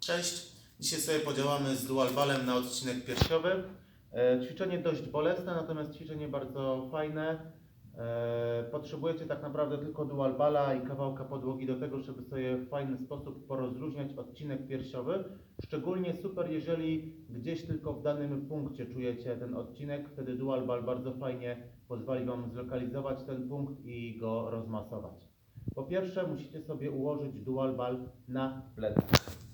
Cześć, dzisiaj sobie podziałamy z dual balem na odcinek piersiowy. E, ćwiczenie dość bolesne, natomiast ćwiczenie bardzo fajne. E, potrzebujecie tak naprawdę tylko dual bala i kawałka podłogi do tego, żeby sobie w fajny sposób porozluźniać odcinek piersiowy. Szczególnie super, jeżeli gdzieś tylko w danym punkcie czujecie ten odcinek, wtedy dual bal bardzo fajnie pozwoli Wam zlokalizować ten punkt i go rozmasować. Po pierwsze musicie sobie ułożyć dual bal na plecach.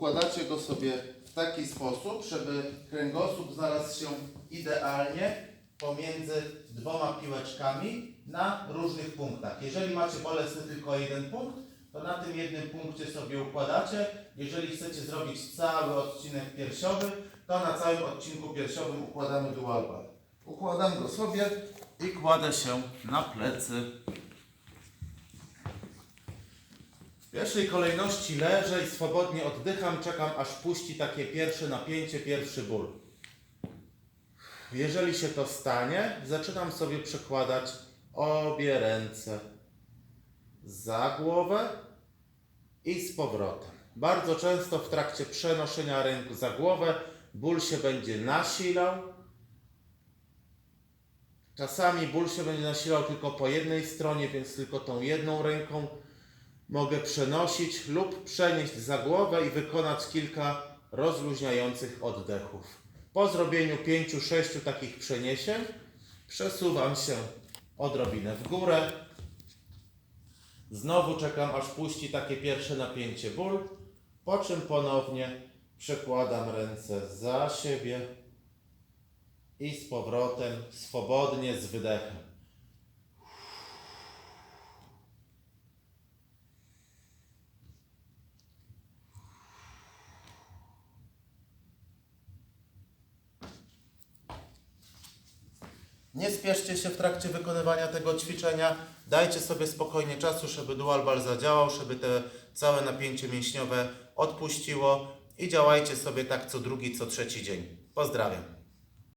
Układacie go sobie w taki sposób, żeby kręgosłup znalazł się idealnie pomiędzy dwoma piłeczkami na różnych punktach. Jeżeli macie bolesny tylko jeden punkt, to na tym jednym punkcie sobie układacie. Jeżeli chcecie zrobić cały odcinek piersiowy, to na całym odcinku piersiowym układamy dual. Układam go sobie i kładę się na plecy. W pierwszej kolejności leżę i swobodnie oddycham, czekam aż puści takie pierwsze napięcie, pierwszy ból. Jeżeli się to stanie, zaczynam sobie przekładać obie ręce za głowę i z powrotem. Bardzo często w trakcie przenoszenia ręk za głowę ból się będzie nasilał. Czasami ból się będzie nasilał tylko po jednej stronie, więc tylko tą jedną ręką mogę przenosić lub przenieść za głowę i wykonać kilka rozluźniających oddechów. Po zrobieniu pięciu, sześciu takich przeniesień przesuwam się odrobinę w górę. Znowu czekam aż puści takie pierwsze napięcie ból, po czym ponownie przekładam ręce za siebie i z powrotem swobodnie z wydechem. Nie spieszcie się w trakcie wykonywania tego ćwiczenia. Dajcie sobie spokojnie czasu, żeby dual ball zadziałał, żeby te całe napięcie mięśniowe odpuściło i działajcie sobie tak co drugi, co trzeci dzień. Pozdrawiam.